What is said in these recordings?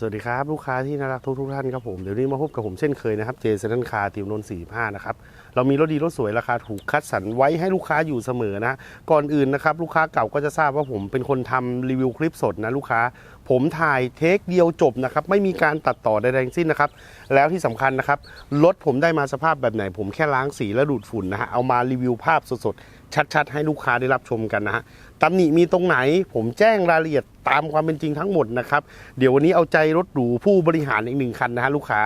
สวัสดีครับ ลูกค้าที่น่ารักทุกทุกๆท่านครับผม เดี๋ยวนี้มาพบกับผมเช่นเคยนะครับเจสันคาทีมนนสี่ห้านะครับ เรามีรถดีรถสวยราคาถูกคัดสรรไว้ให้ลูกค้าอยู่เสมอนะ ก่อนอื่นนะครับ ลูกค้าเก่าก็จะทราบว่าผมเป็นคนทำรีวิวคลิปสดนะลูกค้า ผมถ่ายเทคเดียวจบนะครับ ไม่มีการตัดต่อใดๆทั้งสิ้นนะครับ แล้วที่สำคัญนะครับรถผมได้มาสภาพแบบไหน ผมแค่ล้างสีและดูดฝุ่นนะฮะเอามารีวิวภาพสดๆชัดๆ ให้ลูกค้าได้รับชมกันนะฮะ ตำหนิมีตรงไหน ผมแจ้งรายละเอียดตามความเป็นจริงทั้งหมดนะครับ เดี๋ยววันนี้เอาใจรถหรูผู้บริหารอีกหนึ่งคันนะฮะลูกค้า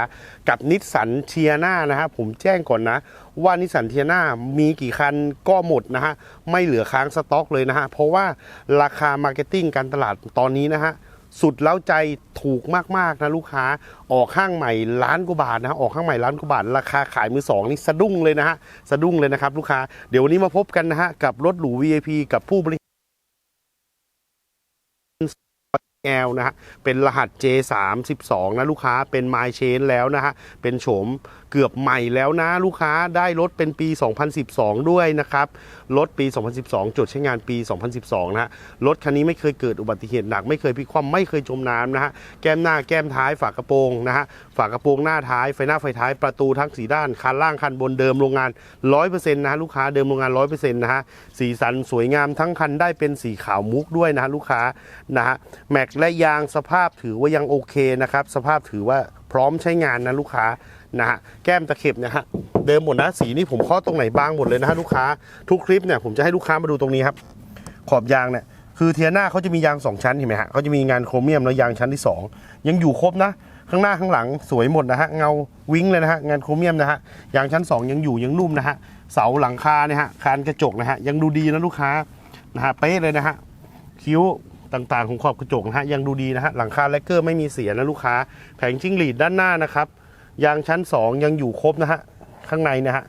กับนิสสันเทียนานะฮะผมแจ้งก่อนนะ ว่านิสสันเทียนามีกี่คันก็หมดนะฮะไม่เหลือค้างสต็อกเลยนะฮะเพราะว่าราคามาร์เก็ตติ้งการตลาดตอนนี้นะฮะสุดแล้วใจถูกมากๆนะลูกค้าออกข้างใหม่ล้านกว่าบาทนะออกข้างใหม่ล้านกว่าบาท ราคาขายมือสองนี่สะดุ้งเลยนะฮะสะดุ้งเลยนะครับลูกค้าเดี๋ยววันนี้มาพบกันนะฮะกับรถหรู VIP กับผู้บริ แอลนะฮะเป็นรหัส J32 นะลูกค้าเป็น My Chain แล้วนะฮะเป็นโฉม เกือบใหม่แล้วนะลูกค้าได้รถเป็นปี 2012 ด้วยนะครับ รถปี 2012 จดใช้งานปี 2012 นะฮะ รถคันนี้ไม่เคยเกิดอุบัติเหตุหนัก ไม่เคยพลิกคว่ำไม่เคยจมน้ำนะฮะ แก้มหน้าแก้มท้ายฝากระโปรงนะฮะ ฝากระโปรงหน้าท้ายไฟหน้าไฟท้ายประตูทั้งสีด้าน คันล่างคันบนเดิมโรงงาน 100%นะฮะลูกค้าเดิมโรงงาน 100%นะฮะ สีสันสวยงามทั้งคันได้เป็นสีขาวมุกด้วยนะฮะลูกค้านะฮะ แม็กและยางสภาพถือว่ายังโอเคนะครับ สภาพถือว่า พร้อมใช้งานนะลูกค้านะฮะแก้มตะเข็บนะฮะเดิมหมดนะสีนี่ผมเคาะตรงไหนบ้างหมดเลยนะฮะลูกค้าทุกคลิปเนี่ยผมจะให้ลูกค้ามาดูตรงนี้ครับ ขอบยางเนี่ยคือเทียน่าเขาจะมียาง 2 ชั้นเห็นไหมฮะเขาจะมีงานโครเมียมแล้วยางชั้นที่ 2 ยังอยู่ครบนะ ข้างหน้าข้างหลังสวยหมดนะฮะเงาวิ้งเลยนะฮะงานโครเมียมนะฮะยางชั้น 2 ยังอยู่ยังนุ่มนะฮะเสาหลังคาเนี่ยฮะคานกระจกนะฮะยังดูดีนะลูกค้านะฮะเป๊ะเลยนะฮะคิ้ว ต่างๆ ของขอบกระจกนะฮะยังดูดีนะฮะหลังคาแลกเกอร์ไม่มีเสียนะลูกค้าแผงจิ้งหรีดด้านหน้านะครับยางชั้น 2 ยังอยู่ครบนะฮะข้างในนะฮะ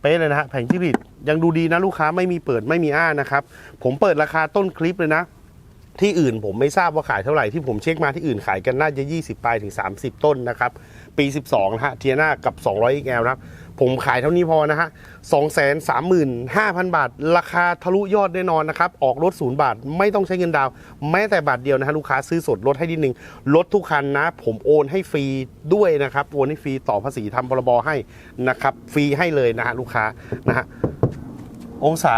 เป๊ะเลยนะฮะแผงจิ้งหรีดยังดูดีนะลูกค้าไม่มีเปิดไม่มีอ้านะครับผมเปิดราคาต้นคลิปเลยนะที่อื่นผมไม่ทราบว่าขายเท่าไหร่ที่ผมเช็คมาที่อื่นขายกันน่าจะ 20 ปลายถึง 30 ต้นนะครับ ปี 12นะฮะเทียนากับ 200 XL นะครับ ผมขายเท่านี้พอนะฮะ235,000บาท ราคาทะลุยอดแน่นอนนะครับ ออกรถศูนย์บาท ไม่ต้องใช้เงินดาว แม้แต่บาทเดียวนะฮะลูกค้าซื้อสดลดให้นิดนึงลดทุกคันนะ ผมโอนให้ฟรีด้วยนะครับ โอนให้ฟรีต่อภาษีทำพรบให้นะครับ ฟรีให้เลยนะฮะลูกค้านะฮะองศา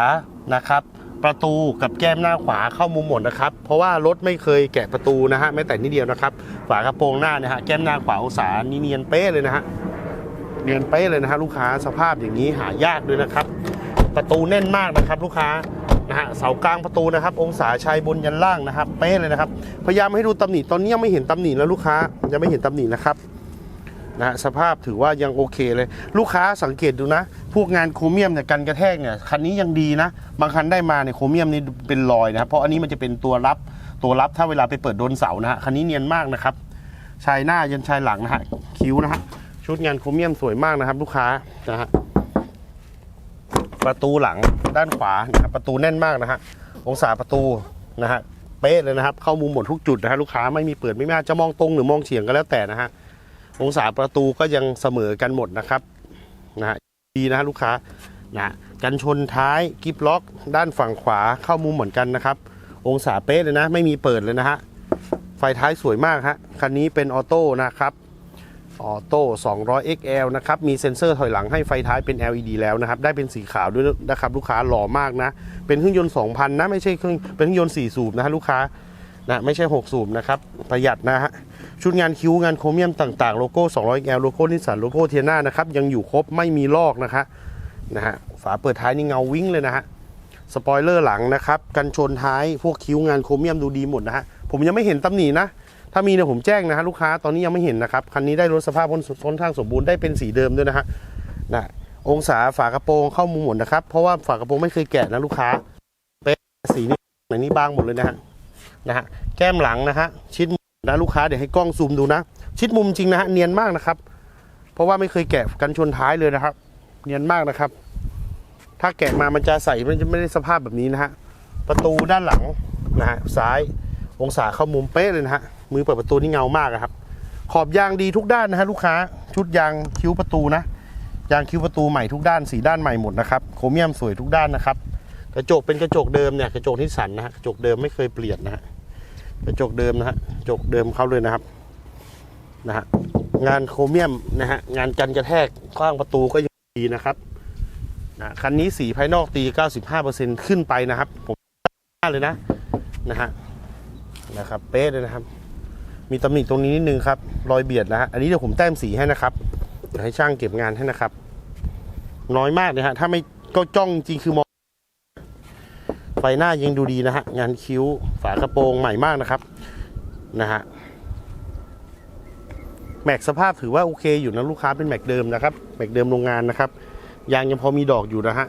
นะครับประตูกับแก้มหน้าขวาเข้ามุมหมดนะครับ เพราะว่ารถไม่เคยแกะประตูนะฮะแม้แต่นิดเดียวนะครับ ฝากระโปรงหน้านะฮะแก้มหน้าขวาองศานี่เนียนเป๊ะเลยนะฮะ เนียนเป๊ะเลยนะฮะลูกค้าสภาพอย่างนี้หายากด้วยนะครับ ประตูแน่นมากนะครับลูกค้านะฮะเสากลางประตูนะครับ องศาชายบนยันล่างนะครับ เป๊ะเลยนะครับ พยายามให้ดูตำหนิตอนนี้ยังไม่เห็นตำหนิแล้วลูกค้ายังไม่เห็นตำหนินะครับนะฮะสภาพถือว่ายังโอเคเลย ลูกค้าสังเกตดูนะ พวกงานโครเมียมเนี่ยกันกระแทกเนี่ยคันนี้ยังดีนะ บางคันได้มาเนี่ยโครเมียมนี่เป็นรอยนะครับเพราะอันนี้มันจะเป็นตัวรับตัวรับถ้าเวลาไปเปิดโดนเสานะฮะคันนี้เนียนมากนะครับชายหน้ายันชายหลังนะฮะคิ้วนะฮะ ชุดงานโครเมียมสวยมากนะครับลูกค้านะฮะประตูหลังด้านขวานะครับประตูแน่นมากนะฮะองศาประตูนะฮะเป๊ะเลยนะครับ เข้ามุมหมดทุกจุดนะฮะลูกค้าไม่มีเปิดไม่มีจะมองตรงหรือมองเฉียงก็แล้วแต่นะฮะองศาประตูก็ยังเสมอกันหมดนะครับนะฮะดีนะฮะลูกค้านะกันชนท้ายกิฟล็อก ด้านฝั่งขวาเข้ามุมเหมือนกันนะครับ องศาเป๊ะเลยนะ ไม่มีเปิดเลยนะฮะไฟท้ายสวยมากฮะคันนี้เป็นออโต้นะครับ ออโต้200 XL นะครับ มีเซ็นเซอร์ถอยหลังให้ไฟท้ายเป็น LED แล้วนะครับ ได้เป็นสีขาวด้วยนะครับ ลูกค้าหล่อมากนะ เป็นเครื่องยนต์ 2,000 นะ ไม่ใช่เครื่องเป็นเครื่องยนต์ 4 สูบนะฮะลูกค้านะไม่ใช่ 6 สูบนะครับ ประหยัดนะฮะ ชุดงานคิ้วงานโครเมียมต่างๆ โลโก้ 200 XL โลโก้นิสสันโลโก้เทียน่านะครับ ยังอยู่ครบไม่มีลอกนะคะนะฮะฝาเปิดท้ายนี่เงาวิ่งเลยนะฮะสปอยเลอร์หลังนะครับกันชนท้ายพวกคิ้วงานโครเมียมดูดีหมดนะฮะผมยังไม่เห็นตำหนินะ ถ้ามีเนี่ยผมแจ้งนะฮะลูกค้าตอนนี้ยังไม่เห็นนะครับคันนี้ได้รถสภาพค่อนข้างสมบูรณ์ได้เป็นสีเดิมด้วยนะฮะนะองศาฝากระโปรงเข้ามุมหมดนะครับ เพราะว่าฝากระโปรงไม่เคยแกะนะลูกค้าเป๊ะสีนี้ไหนนี้บางหมดเลยนะฮะนะฮะแก้มหลังนะฮะชิดนะลูกค้าเดี๋ยวให้กล้องซูมดูนะ ชิดมุมจริงนะฮะเนียนมากนะครับ เพราะว่าไม่เคยแกะกันชนท้ายเลยนะครับ เนียนมากนะครับ ถ้าแกะมามันจะใส่มันจะไม่ได้สภาพแบบนี้นะฮะประตูด้านหลังนะฮะซ้ายองศาเข้ามุมเป๊ะเลยนะฮะ มือเปิดประตูนี่เงามากอะครับ ขอบยางดีทุกด้านนะฮะลูกค้าชุดยางคิ้วประตูนะยางคิ้วประตูใหม่ทุกด้านสีด้านใหม่หมดนะครับโครเมียมสวยทุกด้านนะครับ กระจกเป็นกระจกเดิมเนี่ยกระจกนิสสันนะฮะกระจกเดิมไม่เคยเปลี่ยนนะฮะกระจกเดิมนะฮะกระจกเดิมเขาเลยนะครับนะฮะงานโครเมียมนะฮะงานกันกระแทกข้างประตูก็ยังดีนะครับนะคันนี้สีภายนอกตี 95%ขึ้นไปนะครับ ผมเลยนะนะฮะนะครับเป๊ะเลยนะครับ มีตำหนิตรงนี้นิดนึงครับ รอยเบียดนะฮะ อันนี้เดี๋ยวผมแต้มสีให้นะครับ เดี๋ยวให้ช่างเก็บงานให้นะครับ น้อยมากเลยฮะ ถ้าไม่ก็จ้องจริงคือมอง ไฟหน้ายังดูดีนะฮะ งานคิ้ว ฝากระโปรงใหม่มากนะครับ นะฮะ แม็กสภาพถือว่าโอเคอยู่นะลูกค้าเป็นแม็กเดิมนะครับ แม็กเดิมโรงงานนะครับ ยางยังพอมีดอกอยู่นะฮะ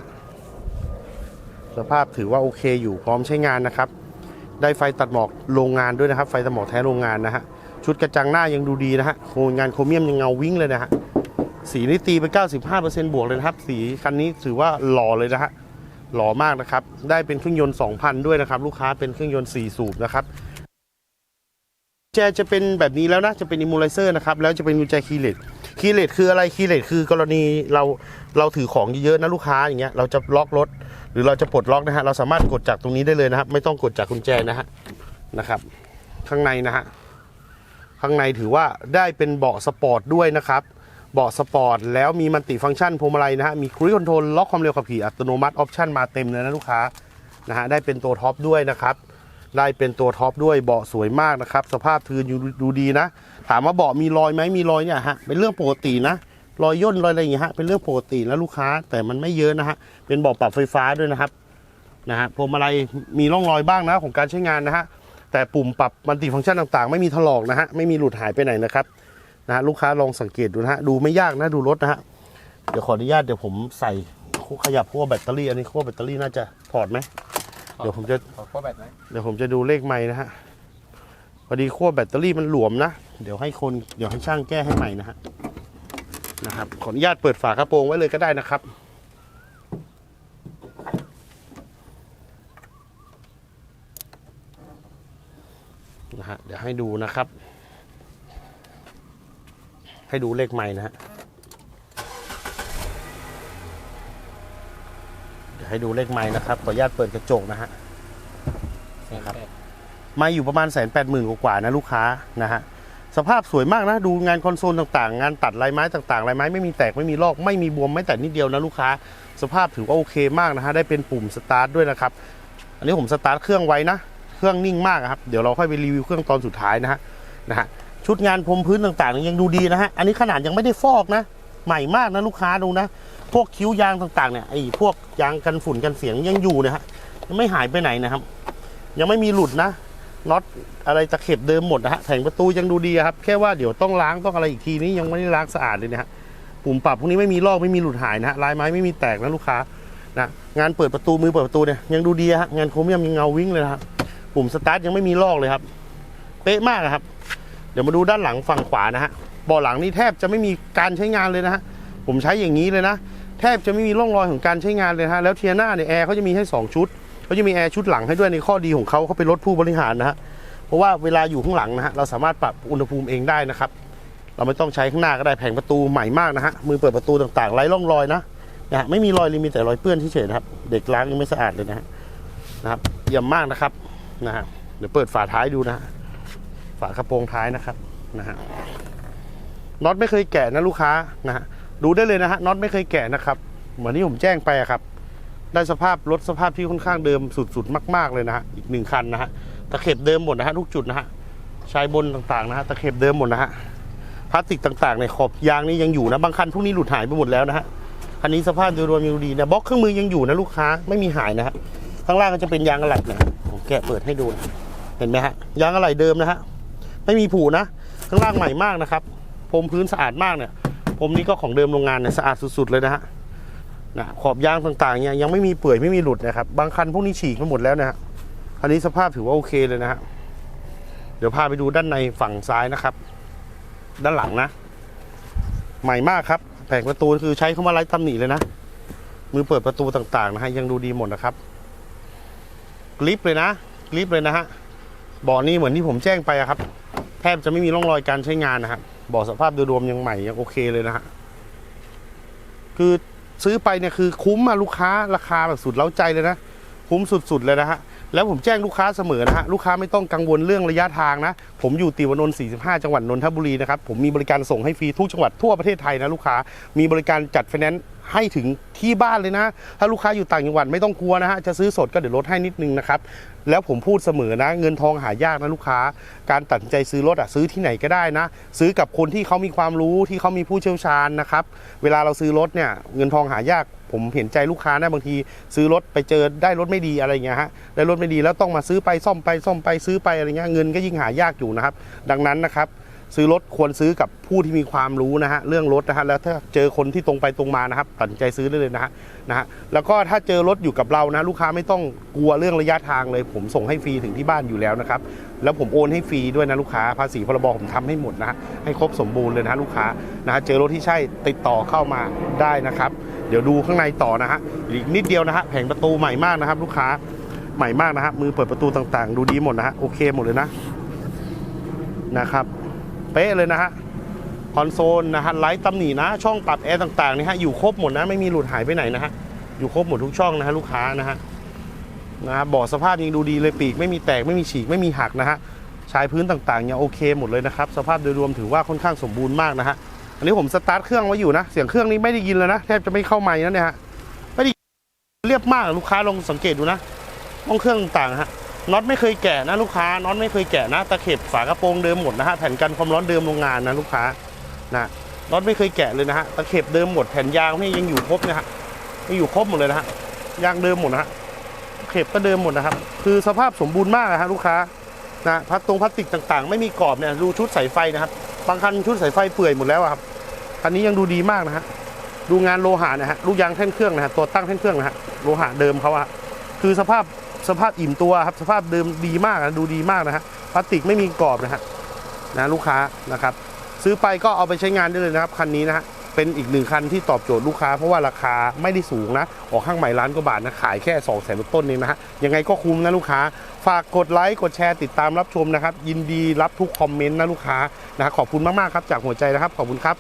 สภาพถือว่าโอเคอยู่พร้อมใช้งานนะครับ ได้ไฟตัดหมอกโรงงานด้วยนะครับ ไฟตัดหมอกแท้โรงงานนะฮะชุดกระจังหน้ายังดูดีนะฮะโครงงานโครเมียมยังเงาวิ่งเลยนะฮะสีนี่ตีไป 95%บวกเลยนะครับ สีคันนี้ถือว่าหล่อเลยนะฮะหล่อมากนะครับ ได้เป็นเครื่องยนต์ 2,000 ด้วยนะครับ ลูกค้าเป็นเครื่องยนต์ 4 สูบนะครับแจจะเป็นแบบนี้แล้วนะ จะเป็นอิมูไลเซอร์นะครับ แล้วจะเป็นกุญแจคีเลสคีเลสคืออะไรคีเลสคือกรณีเราเราถือของเยอะๆนะลูกค้าอย่างเงี้ยเราจะล็อกรถ รือเราจะปลดล็อกนะฮะเราสามารถกดจากตรงนี้ได้เลยนะครับ ไม่ต้องกดจากกุญแจนะฮะนะครับ ข้างในนะฮะข้างในถือว่าได้เป็นเบาะสปอร์ตด้วยนะครับเบาะสปอร์ตแล้วมีมัลติฟังก์ชันพวงมาลัยนะฮะมีครู i คอนโทรลล็อกความเร็วขับขี่อัตโนมัติออปชันมาเต็มเลยนะลูกค้านะฮะได้เป็นตัวท็อปด้วยนะครับได้เป็นตัวท็อปด้วยเบาะสวยมากนะครับ สภาพทืนอยู่ดูดีนะ ถามว่าเบาะมีรอยไหมมีรอยเนี่ยฮะเป็นเรื่องปกตินะ รอยย่นรอยอะไรอย่างเงี้ยฮะเป็นเรื่องปกตินะลูกค้าแต่มันไม่เยอะนะฮะเป็นเบาะปรับไฟฟ้าด้วยนะครับนะฮะพวงมาลัยมีร่องรอยบ้างนะของการใช้งานนะฮะแต่ปุ่มปรับมัลติฟังก์ชันต่างๆ ไม่มีถลอกนะฮะไม่มีหลุดหายไปไหนนะครับนะฮะลูกค้าลองสังเกตดูนะฮะดูไม่ยากนะดูรถนะฮะเดี๋ยวขออนุญาตเดี๋ยวผมใส่ขยับขั้วแบตเตอรี่อันนี้ขั้วแบตเตอรี่น่าจะถอดไหมเดี๋ยวผมจะขอขั้วแบตไหมเดี๋ยวผมจะดูเลขไม้นะฮะพอดีขั้วแบตเตอรี่มันหลวมนะ เดี๋ยวให้คนเดี๋ยวให้ช่างแก้ให้ใหม่นะฮะ นะครับขออนุญาตเปิดฝากระโปรงไว้เลยก็ได้นะครับ นะฮะเดี๋ยวให้ดูนะครับ ให้ดูเลขไม้นะฮะเดี๋ยวให้ดูเลขไม้นะครับขออนุญาตเปิดกระจกนะฮะนะครับมาอยู่ประมาณแสนแปดหมื่นกว่าๆนะลูกค้านะฮะ สภาพสวยมากนะ ดูงานคอนโซลต่างๆ งานตัดลายไม้ต่างๆลายไม้ไม่มีแตกไม่มีลอกไม่มีบวมไม่แต่นิดเดียวนะลูกค้า สภาพถือว่าโอเคมากนะฮะได้เป็นปุ่มสตาร์ทด้วยนะครับอันนี้ผมสตาร์ทเครื่องไว้นะ เครื่องนิ่งมากครับเดี๋ยวเราค่อยไปรีวิวเครื่องตอนสุดท้ายนะฮะนะฮะชุดงานพรมพื้นต่างๆ ยังดูดีนะฮะอันนี้ขนาดยังไม่ได้ฟอกนะ ใหม่มากนะลูกค้าดูนะ พวกคิ้วยางต่างๆเนี่ยไอ้พวกยางกันฝุ่นกันเสียงยังอยู่นะฮะยังไม่หายไปไหนนะครับ ยังไม่มีหลุดนะ น็อตอะไรตะเข็บเดิมหมดนะฮะแผงประตูยังดูดีครับ แค่ว่าเดี๋ยวต้องล้างต้องอะไรอีกทีนี้ยังไม่ได้ล้างสะอาดเลยนะฮะปุ่มปรับพวกนี้ไม่มีลอกไม่มีหลุดหายนะฮะลายไม้ไม่มีแตกนะลูกค้านะงานเปิดประตูมือเปิดประตูเนี่ยยังดูดีฮะงานโครเมียมยังเงาวิ่งเลยนะครับปุ่มสตาร์ทยังไม่มีลอกเลยครับ เป๊ะมากครับ เดี๋ยวมาดูด้านหลังฝั่งขวานะฮะบาะหลังนี่แทบจะไม่มีการใช้งานเลยนะฮะผมใช้อย่างนี้เลยนะ แทบจะไม่มีร่องรอยของการใช้งานเลยฮะแล้วเทียร์หน้าเนี่ยแอร์เขาจะมีให้สองชุด เขาจะมีแอร์ชุดหลังให้ด้วยในข้อดีของเขาเขาเป็นรถผู้บริหารนะฮะเพราะว่าเวลาอยู่ข้างหลังนะฮะเราสามารถปรับอุณหภูมิเองได้นะครับ เราไม่ต้องใช้ข้างหน้าก็ได้แผงประตูใหม่มากนะฮะมือเปิดประตูต่างๆไร้ร่องรอยนะนะฮะไม่มีรอยเลยมีแต่รอยเปื้อนเฉยๆนะครับ เด็กล้างยังไม่สะอาดเลยนะฮะนะครับเยี่ยมมากนะครับนะฮะเดี๋ยวเปิดฝาท้ายดูนะฮะฝากระโปรงท้ายนะครับนะฮะน็อตไม่เคยแกะนะลูกค้านะฮะดูได้เลยนะฮะน็อตไม่เคยแกะนะครับ เหมือนที่ผมแจ้งไปครับ ได้สภาพรถสภาพที่ค่อนข้างเดิมสุดๆ มาก ๆ เลยนะฮะอีกหนึ่งคันนะฮะตะเข็บเดิมหมดนะฮะทุกจุดนะฮะชายบนต่างๆนะฮะตะเข็บเดิมหมดนะฮะพลาสติกต่างๆในขอบยางนี่ยังอยู่นะบางคันพวกนี้หลุดหายไปหมดแล้วนะฮะคันนี้สภาพโดยรวมยังดีนะบล็อกเครื่องมือยังอยู่นะลูกค้าไม่มีหายนะฮะข้างล่างก็จะเป็นยางอะไหล่นะฮะผมแกะเปิดให้ดูนะเห็นไหมฮะยางอะไหล่เดิมนะฮะไม่มีผุนะ ข้างล่างใหม่มากนะครับพรมพื้นสะอาดมากเนี่ยพรมนี้ก็ของเดิมโรงงานเนี่ยสะอาดสุดๆเลยนะฮะ นะขอบยางต่างๆเนี่ยยังไม่มีเปื่อยไม่มีหลุดนะครับ บางคันพวกนี้ฉีกไปหมดแล้วนะฮะอันนี้สภาพถือว่าโอเคเลยนะฮะเดี๋ยวพาไปดูด้านในฝั่งซ้ายนะครับ ด้านหลังนะ ใหม่มากครับ แผงประตูคือใช้เข้ามาไล่ตำหนิเลยนะมือเปิดประตูต่างๆนะฮะยังดูดีหมดนะครับกริปเลยนะกริปเลยนะฮะบาะนี้เหมือนที่ผมแจ้งไปครับ แทบจะไม่มีร่องรอยการใช้งานนะครับบาะสภาพโดยรวมยังใหม่ยังโอเคเลยนะฮะคือ ซื้อไปเนี่ยคือคุ้มอะลูกค้าราคาแบบสุดเล้าใจเลยนะ คุ้มสุดๆเลยนะฮะแล้วผมแจ้งลูกค้าเสมอนะฮะลูกค้าไม่ต้องกังวลเรื่องระยะทางนะ ผมอยู่ติวนนท์45 จังหวัดนนทบุรีนะครับผมมีบริการส่งให้ฟรีทุกจังหวัดทั่วประเทศไทยนะลูกค้ามีบริการจัดไฟแนนซ์ ให้ถึงที่บ้านเลยนะ ถ้าลูกค้าอยู่ต่างจังหวัดไม่ต้องกลัวนะฮะ จะซื้อสดก็เดี๋ยวลดให้นิดนึงนะครับ แล้วผมพูดเสมอนะ เงินทองหายากนะลูกค้า การตัดใจซื้อรถอะซื้อที่ไหนก็ได้นะ ซื้อกับคนที่เขามีความรู้ที่เขามีผู้เชี่ยวชาญนะครับ เวลาเราซื้อรถเนี่ยเงินทองหายากผมเห็นใจลูกค้านะบางที ซื้อรถไปเจอได้รถไม่ดีอะไรเงี้ยฮะได้รถไม่ดีแล้วต้องมาซื้อไปซ่อมไปซ่อมไปซื้อไปอะไรเงี้ยเงินก็ยิ่งหายากอยู่นะครับ ดังนั้นนะครับ ซื้อรถควรซื้อกับผู้ที่มีความรู้นะฮะเรื่องรถนะฮะแล้วถ้าเจอคนที่ตรงไปตรงมานะครับตัดใจซื้อได้เลยนะฮะนะฮะแล้วก็ถ้าเจอรถอยู่กับเรานะ ลูกค้าไม่ต้องกลัวเรื่องระยะทางเลย ผมส่งให้ฟรีถึงที่บ้านอยู่แล้วนะครับแล้วผมโอนให้ฟรีด้วยนะลูกค้าภาษีพรบผมทำให้หมดนะฮะให้ครบสมบูรณ์เลยนะลูกค้านะฮะเจอรถที่ใช่ติดต่อเข้ามาได้นะครับ เดี๋ยวดูข้างในต่อนะฮะอีกนิดเดียวนะฮะแผงประตูใหม่มากนะครับ ลูกค้าใหม่มากนะฮะมือเปิดประตูต่างๆ ดูดีหมดนะฮะโอเคหมดเลยนะนะครับ ป๊ะเลยนะฮะคอนโซลนะฮะไลท์ตำหนินะช่องปรับแอร์ต่างๆนี่ฮะอยู่ครบหมดนะไม่มีหลุดหายไปไหนนะฮะอยู่ครบหมดทุกช่องนะฮะลูกค้านะฮะนะฮะเบาะสภาพยังดูดีเลยปีกไม่มีแตกไม่มีฉีกไม่มีหักนะฮะชายพื้นต่างๆยังโอเคหมดเลยนะครับสภาพโดยรวมถือว่าค่อนข้างสมบูรณ์มากนะฮะอันนี้ผมสตาร์ทเครื่องไว้อยู่นะเสียงเครื่องนี้ไม่ได้ยินเลยนะแทบจะไม่เข้าไมค์นะเนี่ยฮะไม่ได้เรียบมากลูกค้าลองสังเกตดูนะห้องเครื่องต่างๆฮะ น็อตไม่เคยแกะนะลูกค้าน็อตไม่เคยแกะนะตะเข็บฝากระโปรงเดิมหมดนะฮะแผ่นกันความร้อนเดิมโรงงานนะลูกค้านะน็อตไม่เคยแกะเลยนะฮะตะเข็บเดิมหมดแผ่นยางนี่ยังอยู่ครบนะฮะยังอยู่ครบหมดเลยนะฮะยางเดิมหมดนะฮะเข็บก็เดิมหมดนะครับ คือสภาพสมบูรณ์มากนะฮะลูกค้านะพลาสตรงพลาสติกต่างๆ ไม่มีกรอบเนี่ยดูชุดสายไฟนะครับบางคันชุดสายไฟเปื่อยหมดแล้วครับคันนี้ยังดูดีมากนะฮะดูงานโลหะนะฮะลูกยางแท่นเครื่องนะฮะตัวตั้งแท่นเครื่องนะฮะโลหะเดิมเขาอะคือสภาพ สภาพอิ่มตัวครับสภาพเดิมดีมากนะดูดีมากนะฮะพลาสติกไม่มีกรอบนะฮะนะลูกค้านะครับ ซื้อไปก็เอาไปใช้งานได้เลยนะครับคันนี้นะฮะเป็นอีกหนึ่งคันที่ตอบโจทย์ลูกค้าเพราะว่าราคาไม่ได้สูงนะ ออกข้างใหม่ล้านกว่าบาทนะ ขายแค่2องแสนต้นเองนะฮะ ยังไงก็คุ้มนะลูกค้า ฝากกดไลค์กดแชร์ติดตามรับชมนะครับ ยินดีรับทุกคอมเมนต์นะลูกค้านะขอบคุณมาก ๆ ครับ จากหัวใจนะครับ ขอบคุณครับ